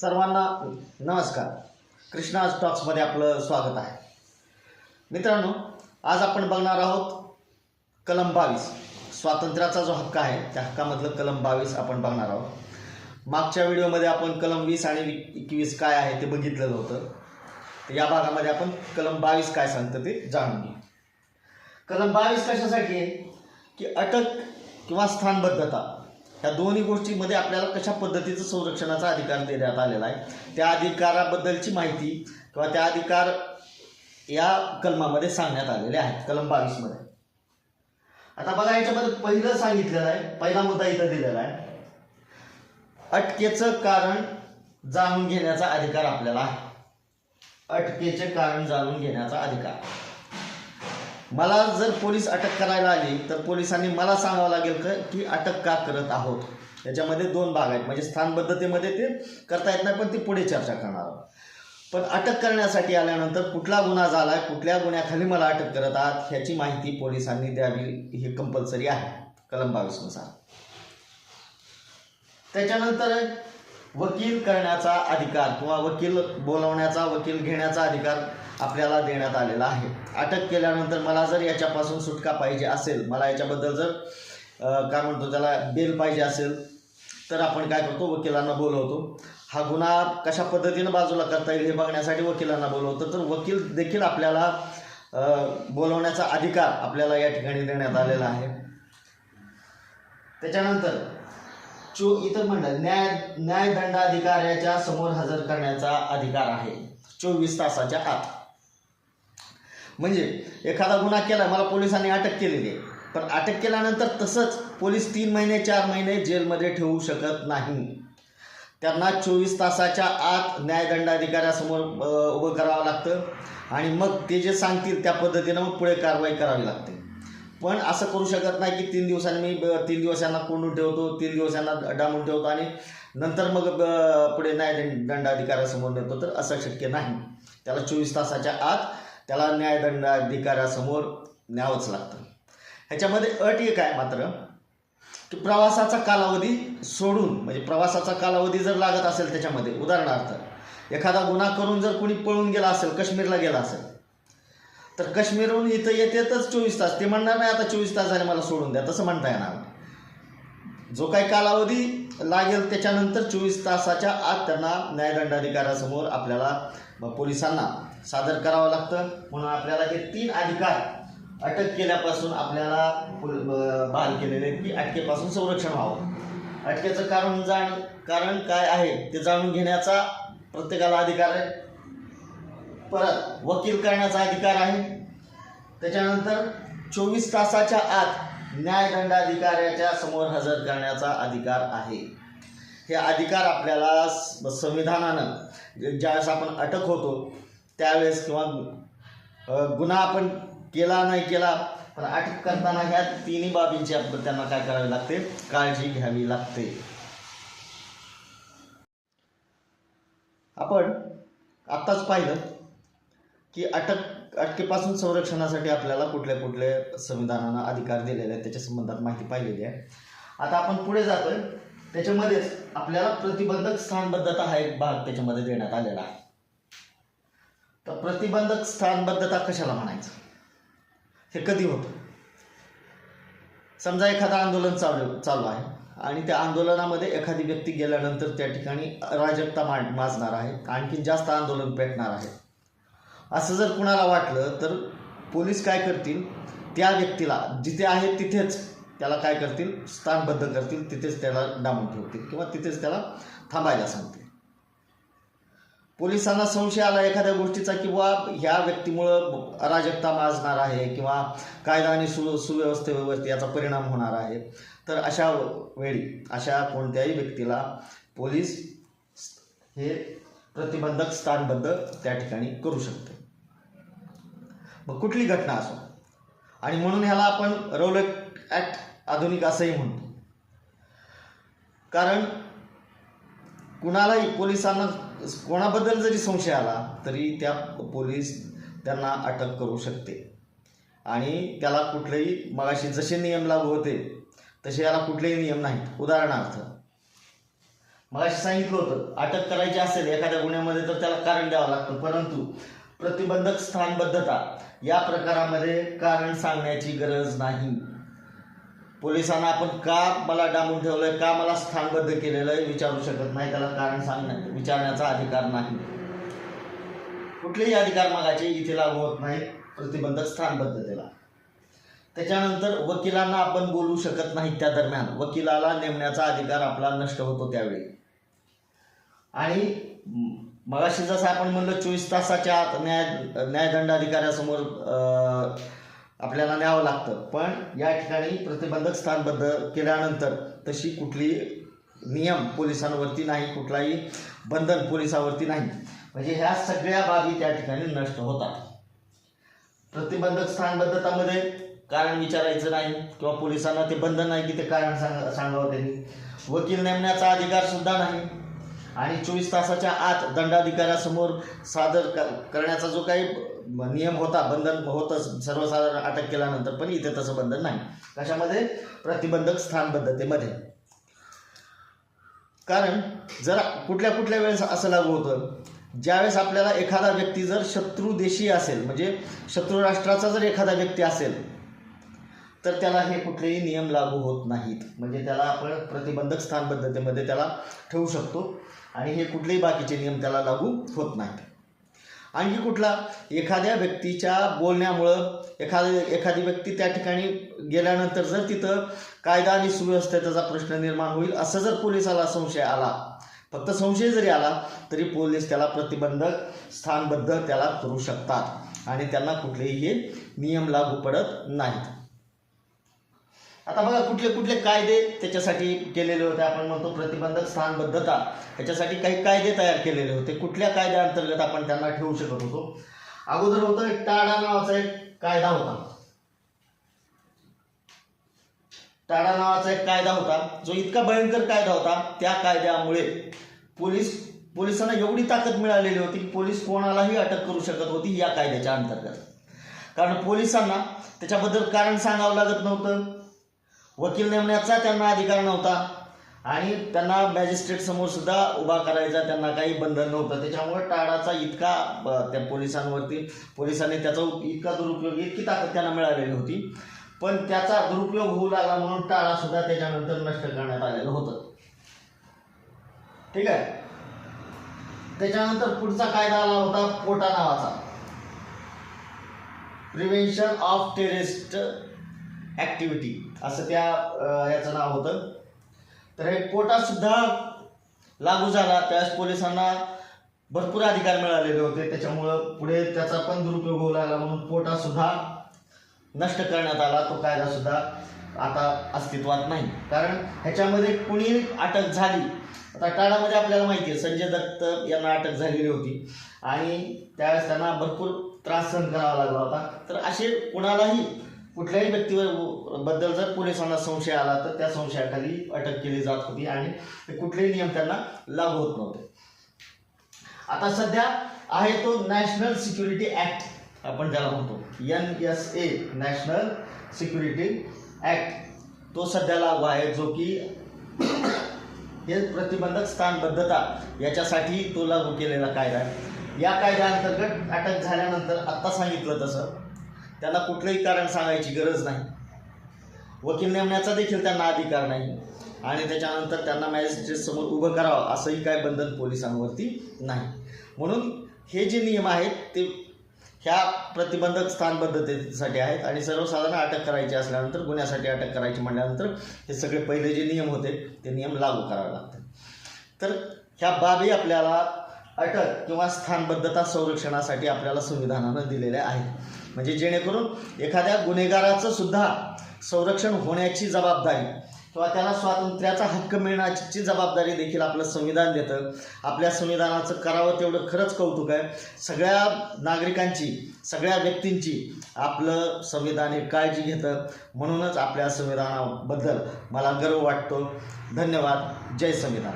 सर्वांना नमस्कार. कृष्णा स्टॉक्समध्ये आपलं स्वागत आहे. मित्रांनो आज आपण बघणार आहोत कलम बावीस. स्वातंत्र्याचा जो हक्क आहे त्या हक्कामधलं कलम बावीस आपण बघणार आहोत. मागच्या व्हिडिओमध्ये आपण कलम वीस आणि एकवीस काय आहे ते बघितलेलं होतं. तर या भागामध्ये आपण कलम बावीस काय सांगतं ते जाणून घेऊ. कलम बावीस कशासाठी आहे? की अटक किंवा स्थानबद्धता. ह्या दोन्ही गोष्टीमध्ये आपल्याला कशा पद्धतीचं संरक्षणाचा अधिकार देण्यात आलेला आहे त्या अधिकाराबद्दलची माहिती किंवा त्या अधिकार या कलमामध्ये सांगण्यात आलेले आहेत कलम बावीसमध्ये. आता बघा याच्यामध्ये पहिलं सांगितलेलं आहे पहिला मुद्दा इथं दिलेला आहे. अटकेचं कारण जाणून घेण्याचा अधिकार आपल्याला आहे. अटकेचे कारण जाणून घेण्याचा अधिकार. मला जर पोलीस अटक करायला आली तर पोलिसांनी मला सांगावं लागेल का की अटक का करत आहोत. याच्यामध्ये दोन भाग आहेत. म्हणजे स्थानबद्धतेमध्ये ते करता येत नाही पण ते पुढे चर्चा करणार आहोत. पण अटक करण्यासाठी आल्यानंतर कुठला गुन्हा झाला आहे कुठल्या गुन्ह्याखाली मला अटक करत आहात ह्याची माहिती पोलिसांनी द्यावी हे कंपल्सरी आहे. कलम बावीसनुसार. त्याच्यानंतर वकील करण्याचा अधिकार किंवा वकील बोलवण्याचा वकील घेण्याचा अधिकार आपल्याला देण्यात आलेला आहे. अटक केल्यानंतर मला जर याच्यापासून सुटका पाहिजे असेल मला याच्याबद्दल जर काय म्हणतो त्याला बेल पाहिजे असेल तर आपण काय करतो? वकिलांना बोलवतो. हा गुन्हा कशा पद्धतीनं बाजूला करता येईल हे बघण्यासाठी वकिलांना बोलवतो. तर वकील देखील आपल्याला बोलवण्याचा अधिकार आपल्याला या ठिकाणी देण्यात आलेला आहे. त्याच्यानंतर चो इतर म्हणलं न्याय न्यायदंडाधिकाऱ्याच्या समोर हजर करण्याचा अधिकार आहे. चोवीस तासाच्या आत. म्हणजे एखादा गुन्हा केला मला पोलिसांनी अटक केलेली आहे पण अटक केल्यानंतर तसंच पोलीस तीन महिने चार महिने जेलमध्ये ठेवू शकत नाही. त्यांना चोवीस तासाच्या आत न्यायदंडाधिकाऱ्यासमोर उभं करावं लागतं आणि मग ते जे सांगतील त्या पद्धतीनं मग पुढे कारवाई करावी लागते. पण असं करू शकत नाही की तीन दिवसांनी मी तीन दिवस यांना कोंडून ठेवतो तीन दिवस यांना डांबून ठेवतो आणि नंतर मग पुढे पुढे न्यायदंडाधिकाऱ्यासमोर नेतो. तर असं शक्य नाही. त्याला चोवीस तासाच्या आत त्याला न्यायदंडाधिकाऱ्यासमोर न्यावंच लागतं. ह्याच्यामध्ये अट एक आहे मात्र की प्रवासाचा कालावधी सोडून म्हणजे प्रवासाचा कालावधी जर लागत असेल त्याच्यामध्ये उदाहरणार्थ एखादा गुन्हा करून जर कोणी पळून गेला असेल काश्मीरला गेला असेल तर काश्मीरहून इथं येतेतच चोवीस तास. ते म्हणणार नाही आता चोवीस तास झाले मला सोडून द्या. तसं म्हणता येणार. नाही. जो काही कालावधी लागेल त्याच्यानंतर चोवीस तासाच्या आत त्यांना न्यायदंडाधिकाऱ्यासमोर आपल्याला पोलिसांना सादर करावं लागतं. म्हणून आपल्याला हे तीन अधिकार अटक केल्यापासून आपल्याला पुल- बहाल केलेले आहेत. की अटकेपासून संरक्षण व्हावं. अटकेचं कारण जाण कारण काय आहे ते जाणून घेण्याचा प्रत्येकाला अधिकार आहे. परत वकील करण्याचा अधिकार आहे. त्याच्यानंतर चोवीस तासाच्या आत न्यायदंडाधिकाऱ्याच्या समोर हजर करण्याचा अधिकार आहे. हे अधिकार आपल्याला संविधानानं ज्यावेळेस आपण अटक होतो त्यावेळेस किंवा गुन्हा आपण केला नाही केला पण अटक करताना ह्या तिन्ही बाबींची आपण त्यांना काय करावी लागते? काळजी घ्यावी लागते. आपण आत्ताच पाहिलं की अटक अटकेपासून संरक्षणासाठी आपल्याला कुठले कुठले संविधानानं अधिकार दिलेले आहेत त्याच्या संबंधात माहिती पाहिलेली आहे. आता आपण पुढे जातोय. त्याच्यामध्येच आपल्याला प्रतिबंधक स्थानबद्धता हा एक भाग त्याच्यामध्ये देण्यात आलेला आहे. तर प्रतिबंधक स्थानबद्धता कशाला म्हणायचं? हे कधी होतं? समजा एखादं आंदोलन चालू चालू आहे आणि त्या आंदोलनामध्ये एखादी व्यक्ती गेल्यानंतर त्या ठिकाणी अराजकता मा माजणार आहे. आणखी जास्त आंदोलन पेटणार आहे. असं जर कुणाला वाटलं तर पोलीस काय करतील? त्या व्यक्तीला जिथे आहे तिथेच त्याला काय करतील? स्थानबद्ध करतील तिथेच त्याला डांबून ठेवतील किंवा तिथेच त्याला थांबायला सांगतील. पोलिसांना संशय आला एखाद्या गोष्टीचा किंवा ह्या व्यक्तीमुळं अराजकता माजणार आहे किंवा कायदा आणि सु सुव्यवस्थेवरती याचा परिणाम होणार आहे तर अशा वेळी अशा कोणत्याही व्यक्तीला पोलीस हे प्रतिबंधक स्थानबद्ध त्या ठिकाणी करू शकते. मग कुठली घटना असो. आणि म्हणून ह्याला आपण रौलट ॲक्ट आधुनिक असंही म्हणतो. कारण कुणालाही पोलिसांना कोणाबद्दल जरी संशय आला तरी त्या पोलीस त्यांना अटक करू शकते. आणि त्याला कुठलेही मगाशी जसे नियम लागू होते तसे याला कुठलेही नियम नाहीत. उदाहरणार्थ मगाशी सांगितलं होतं अटक करायची असेल एखाद्या गुन्ह्यामध्ये तर त्याला कारण द्यावं लागतं. परंतु प्रतिबंधक स्थानबद्धता. या प्रकारामध्ये कारण सांगण्याची गरज नाही. पोलिसांना आपण का मला डांबून ठेवलंय का मला स्थानबद्ध केलेलं आहे विचारू शकत नाही. त्याला कारण सांगण्या विचारण्याचा अधिकार नाही. कुठलेही अधिकार मागाचे इथे लागू होत नाही प्रतिबंधक स्थानबद्धतेला. त्याच्यानंतर वकिलांना आपण बोलू शकत नाही त्या दरम्यान. वकिलाला नेमण्याचा अधिकार आपला नष्ट होतो त्यावेळी. आणि मगाशी जसं आपण म्हणलं चोवीस तासाच्या आत न्याय न्यायदंडाधिकाऱ्यासमोर आपल्याला न्यावं लागतं. पण या ठिकाणी प्रतिबंधक स्थानबद्ध केल्यानंतर तशी कुठली नियम पोलिसांवरती नाही कुठलाही बंधन पोलिसावरती नाही. म्हणजे ह्या सगळ्या बाबी त्या ठिकाणी नष्ट होतात. प्रतिबंधक स्थानबद्धतामध्ये कारण विचारायचं नाही किंवा पोलिसांना ते बंधन नाही की ते कारण सांगा सांगावं त्यांनी. वकील नेमण्याचा अधिकार सुद्धा नाही. आणि चोवीस तासाच्या आत दंडाधिकाऱ्यासमोर सादर करण्याचा जो काही नियम होता बंधन होतं सर्वसाधारण अटक केल्यानंतर पण इथे तसं बंधन नाही. कशामध्ये? प्रतिबंधक स्थानबद्धतेमध्ये. कारण जर कुठल्या कुठल्या वेळेस असं लागू होतं ज्यावेळेस आपल्याला एखादा व्यक्ती जर शत्रू देशी असेल म्हणजे शत्रू राष्ट्राचा जर एखादा व्यक्ती असेल तर त्याला हे कुठलेही नियम लागू होत नाहीत. म्हणजे त्याला आपण प्रतिबंधक स्थानबद्धतेमध्ये त्याला ठेवू शकतो. आणि हे कुठलेही बाकीचे नियम त्याला लागू होत नाहीत. आणखी कुठला? एखाद्या व्यक्तीच्या बोलण्यामुळं एखादी एखादी व्यक्ती त्या ठिकाणी गेल्यानंतर जर तिथं कायदा आणि सुव्यवस्थेचा प्रश्न निर्माण होईल असं जर पोलिसाला संशय आला फक्त संशय जरी आला तरी पोलीस त्याला प्रतिबंधक स्थानबद्ध त्याला करू शकतात. आणि त्यांना कुठलेही हे नियम लागू पडत नाहीत. आता बघा कुठले कुठले कायदे त्याच्यासाठी केलेले होते. आपण म्हणतो प्रतिबंधक स्थानबद्धता. ह्याच्यासाठी काही कायदे तयार केलेले होते. कुठल्या कायद्याअंतर्गत आपण त्यांना ठेवू शकत होतो? अगोदर होतं एक टाडा नावाचा एक कायदा होता. टाडा नावाचा एक कायदा होता. जो इतका भयंकर कायदा होता त्या कायद्यामुळे पोलीस पोलिसांना एवढी ताकद मिळालेली होती की पोलीस कोणालाही अटक करू शकत होती या कायद्याच्या अंतर्गत. कारण पोलिसांना त्याच्याबद्दल कारण सांगावं लागत नव्हतं. वकील नेमण्याचा त्यांना अधिकार नव्हता. आणि त्यांना मॅजिस्ट्रेट समोर सुद्धा उभा करायचा त्यांना काही बंधन नव्हतं. त्याच्यामुळे टाळाचा इतका त्या पोलिसांवरती पोलिसांनी त्याचा इतका दुरुपयोग इतकी ताकद त्यांना मिळालेली होती. पण त्याचा दुरुपयोग होऊ लागला म्हणून टाळा सुद्धा त्याच्यानंतर नष्ट करण्यात आलेलं होतं. ठीक आहे? त्याच्यानंतर पुढचा कायदा आला होता पोटा नावाचा. प्रिव्हेन्शन ऑफ टेरिस्ट ॲक्टिव्हिटी असं त्या याचं नाव होतं. तर हे कोटा सुद्धा लागू झाला. त्यावेळेस पोलिसांना भरपूर अधिकार मिळालेले होते. त्याच्यामुळं पुढे त्याचा पण दुरुपयोग होऊ लागला म्हणून कोटा सुद्धा नष्ट करण्यात आला. तो कायदा सुद्धा आता अस्तित्वात नाही. कारण ह्याच्यामध्ये कुणी अटक झाली? आता टाळामध्ये आपल्याला माहिती आहे संजय दत्त यांना अटक झालेली होती. आणि त्यावेळेस त्यांना भरपूर त्रास सहन करावा लागला होता. तर असे कुणालाही कुठल्याही व्यक्तीवर बद्दल जर पोलिसांना संशय आला तर त्या संशयाखाली अटक केली जात होती आणि ते कुठलेही नियम त्यांना लागू होत नव्हते. आता सध्या आहे तो नॅशनल सिक्युरिटी ॲक्ट आपण ज्याला म्हणतो N S A national security act. तो सध्या लागू आहे जो की हे प्रतिबंधक स्थानबद्धता याच्यासाठी तो लागू केलेला कायदा आहे. या कायद्याअंतर्गत अटक झाल्यानंतर आत्ता सांगितलं तसं त्यांना कुठलंही कारण सांगायची गरज नाही. वकील नेमण्याचा देखील त्यांना अधिकार नाही. आणि त्याच्यानंतर त्यांना मॅजिस्ट्रेट समोर उभं करावं असंही काय बंधन पोलिसांवरती नाही. म्हणून हे जे नियम आहेत ते ह्या प्रतिबंधक स्थानबद्धतेसाठी आहेत. आणि सर्वसाधारण अटक करायची असल्यानंतर गुन्ह्यासाठी अटक करायची म्हटल्यानंतर हे सगळे पहिले जे नियम होते ते नियम लागू करावे लागतात. तर ह्या बाबी आपल्याला अटक किंवा स्थानबद्धता संरक्षणासाठी आपल्याला संविधानानं दिलेल्या आहेत. म्हणजे जेणेकरून एखाद्या गुन्हेगाराचं सुद्धा संरक्षण होण्याची जबाबदारी किंवा त्याला स्वातंत्र्याचा हक्क मिळण्याची जबाबदारी देखील आपलं संविधान देतं. आपल्या संविधानाचं करावं तेवढं खरंच कौतुक आहे. सगळ्या नागरिकांची सगळ्या व्यक्तींची आपलं संविधान हे काळजी घेतं. म्हणूनच आपल्या संविधानाबद्दल मला गर्व वाटतो. धन्यवाद. जय संविधान.